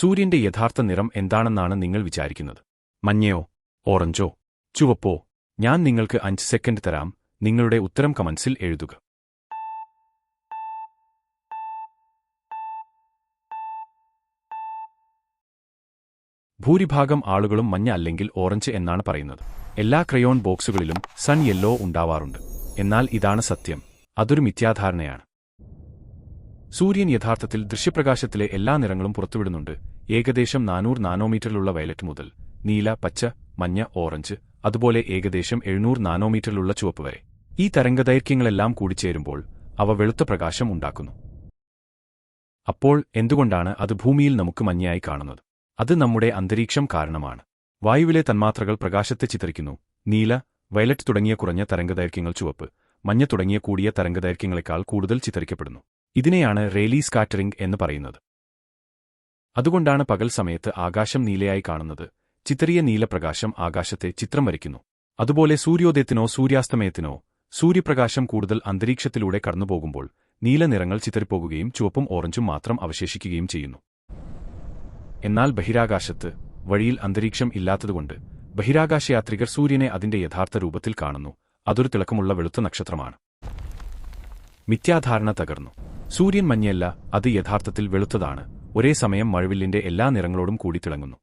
സൂര്യന്റെ യഥാർത്ഥ നിറം എന്താണെന്നാണ് നിങ്ങൾ വിചാരിക്കുന്നത്. മഞ്ഞയോ ഓറഞ്ചോ ചുവപ്പോ ഞാൻ നിങ്ങൾക്ക് അഞ്ച് സെക്കൻഡ് തരാം നിങ്ങളുടെ ഉത്തരം കമൻസിൽ എഴുതുക. ഭൂരിഭാഗം ആളുകളും മഞ്ഞ അല്ലെങ്കിൽ ഓറഞ്ച് എന്നാണ് പറയുന്നത്. എല്ലാ ക്രയോൺ ബോക്സുകളിലും സൺ യെല്ലോ ഉണ്ടാവാറുണ്ട്. എന്നാൽ ഇതാണ് സത്യം. അതൊരു മിഥ്യാധാരണയാണ്. സൂര്യൻ യഥാർത്ഥത്തിൽ ദൃശ്യപ്രകാശത്തിലെ എല്ലാ നിറങ്ങളും പുറത്തുവിടുന്നുണ്ട്. ഏകദേശം നാനൂറ് നാനോമീറ്ററിലുള്ള വയലറ്റ് മുതൽ നീല പച്ച മഞ്ഞ ഓറഞ്ച് അതുപോലെ ഏകദേശം എഴുന്നൂറ് നാനോമീറ്ററിലുള്ള ചുവപ്പ് വരെ. ഈ തരംഗദൈർഘ്യങ്ങളെല്ലാം കൂടിച്ചേരുമ്പോൾ അവ വെളുത്ത പ്രകാശം ഉണ്ടാക്കുന്നു. അപ്പോൾ എന്തുകൊണ്ടാണ് അത് ഭൂമിയിൽ നമുക്ക് മഞ്ഞയായി കാണുന്നത്? അത് നമ്മുടെ അന്തരീക്ഷം കാരണമാണ്. വായുവിലെ തന്മാത്രകൾ പ്രകാശത്തെ ചിത്രിക്കുന്നു നീല വയലറ്റ് തുടങ്ങിയ കുറഞ്ഞ തരംഗദൈർഘ്യങ്ങൾ ചുവപ്പ് മഞ്ഞ തുടങ്ങിയ കൂടിയ തരംഗദൈർഘ്യങ്ങളെക്കാൾ കൂടുതൽ ചിത്രിക്കപ്പെടുന്നു ഇതിനെയാണ് റേലി സ്കാറ്ററിംഗ് എന്ന് പറയുന്നത്. അതുകൊണ്ടാണ് പകൽ സമയത്ത് ആകാശം നീലയായി കാണുന്നത്. ചിത്രീയ നീലപ്രകാശം ആകാശത്തെ ചിത്രം വരയ്ക്കുന്നു. അതുപോലെ സൂര്യോദയത്തിനോ സൂര്യാസ്തമയത്തിനോ സൂര്യപ്രകാശം കൂടുതൽ അന്തരീക്ഷത്തിലൂടെ കടന്നുപോകുമ്പോൾ നീല നിറങ്ങൾ ചുവപ്പും ഓറഞ്ചും മാത്രം അവശേഷിക്കുകയും ചെയ്യുന്നു. എന്നാൽ ബഹിരാകാശത്ത് വഴിയിൽ അന്തരീക്ഷം ഇല്ലാത്തതുകൊണ്ട് ബഹിരാകാശയാത്രികർ സൂര്യനെ അതിന്റെ യഥാർത്ഥ രൂപത്തിൽ കാണുന്നു. അതൊരു തിളക്കമുള്ള വെളുത്ത നക്ഷത്രമാണ്. മിഥ്യാധാരണ തകർന്നു. സൂര്യൻ മഞ്ഞയല്ല അത് യഥാർത്ഥത്തിൽ വെളുത്തതാണ്. ഒരേ സമയം മഴവില്ലിന്റെ എല്ലാ നിറങ്ങളോടും കൂടി തിളങ്ങുന്നു.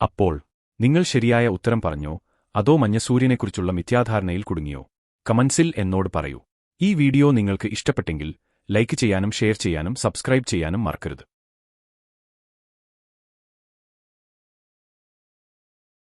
അപ്പോൾ നിങ്ങൾ ശരിയായ ഉത്തരം പറഞ്ഞോ? അതോ മഞ്ഞസൂര്യനെക്കുറിച്ചുള്ള മിഥ്യാധാരണയിൽ കുടുങ്ങിയോ? കമൻസിൽ എന്നോട് പറയൂ. ഈ വീഡിയോ നിങ്ങൾക്ക് ഇഷ്ടപ്പെട്ടെങ്കിൽ ലൈക്ക് ചെയ്യാനും ഷെയർ ചെയ്യാനും സബ്സ്ക്രൈബ് ചെയ്യാനും മറക്കരുത്.